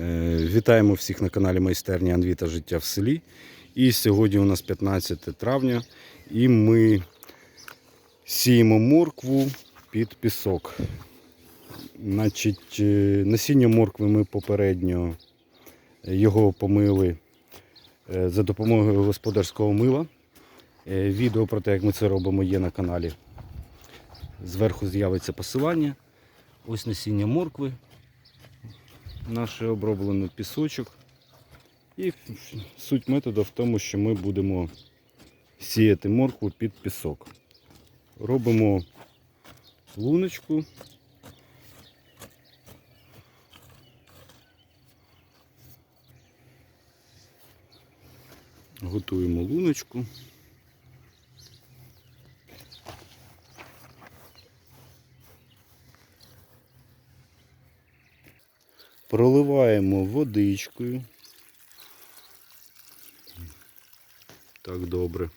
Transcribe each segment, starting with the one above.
Е, Вітаємо всіх на каналі Майстерня Анві та Життя в селі. І сьогодні у нас 15 травня, і ми сіємо моркву під пісок. Значить, е, насіння моркви ми попередньо його помили е, за допомогою господарського мила. Відео про те, як ми це робимо, є на каналі. Зверху з'явиться посилання. Ось насіння моркви. Наше оброблено пісочок. І суть методу в тому, що ми будемо сіяти моркву під пісок. Робимо луночку. Готуємо луночку. Проливаємо водичкою. Так добре.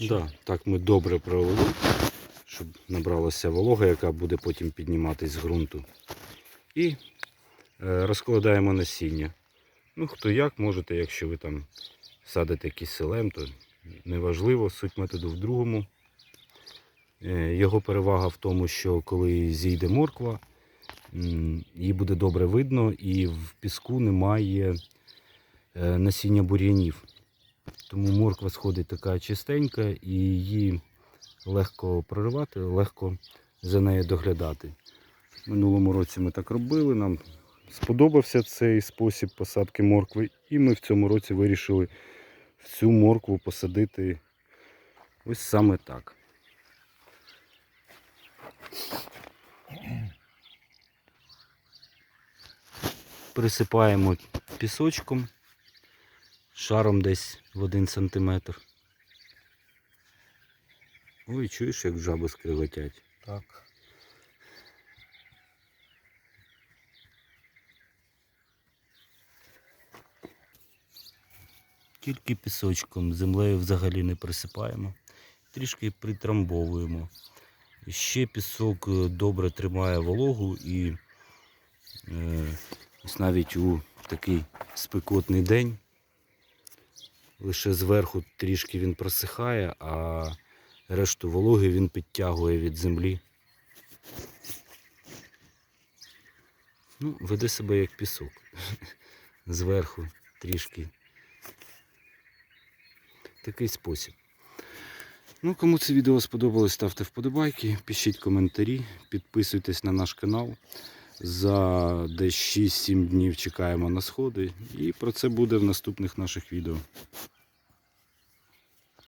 Да, так ми добре пролили, щоб набралася волога, яка буде потім підніматись з ґрунту. І е, розкладаємо насіння. Ну, хто як можете, якщо ви там садите киселем, то неважливо, суть методу в другому. Е, Його перевага в тому, що коли зійде морква, її буде добре видно і в піску немає е, насіння бур'янів. Тому морква сходить така чистенька і її легко проривати, легко за нею доглядати. Минулому році ми так робили, нам сподобався цей спосіб посадки моркви, і ми в цьому році вирішили всю моркву посадити ось саме так. Присипаємо пісочком шаром десь в один сантиметр. Ой, чуєш, як жаби скрилетять. Так. Тільки пісочком, землею взагалі не присипаємо. Трішки притрамбовуємо. Ще пісок е, добре тримає вологу і е, ось навіть у такий спекотний день лише зверху трішки він просихає, а решту вологи він підтягує від землі. Ну, веде себе як пісок. Зверху трішки такий спосіб. Ну, кому це відео сподобалось, ставте вподобайки, пишіть коментарі, підписуйтесь на наш канал. За десь 6-7 днів чекаємо на сходи. І про це буде в наступних наших відео.